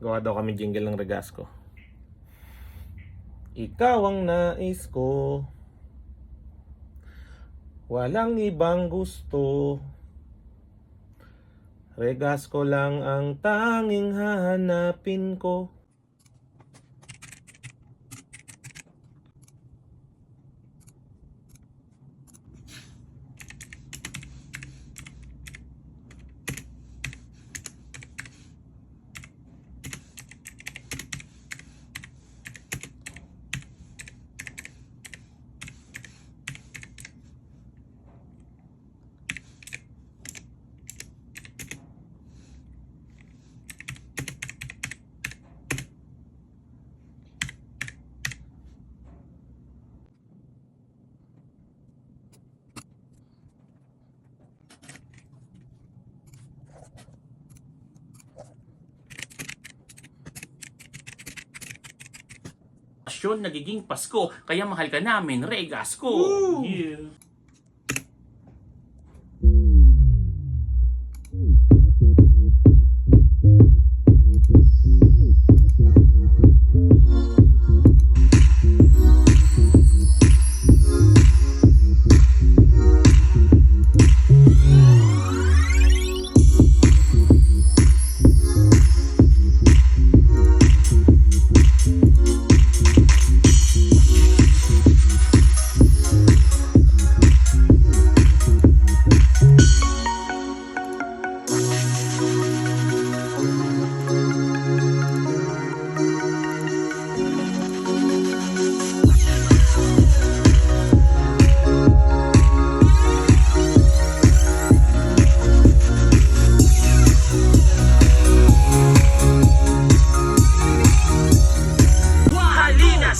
Gawa daw kami jingle ng Regasco. Ikaw ang nais ko. Walang ibang gusto. Regasco lang ang tanging hahanapin ko. Asyon, nagiging Pasko, kaya mahal ka namin, Regasco. Yeah.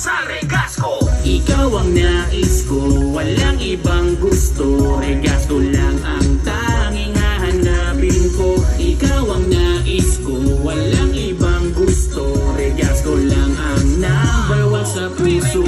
Sa Regasco! Ikaw ang nais ko, walang ibang gusto. Regasco lang ang tanging hahanapin ko. Ikaw ang nais ko, walang ibang gusto. Regasco lang ang number one sa puso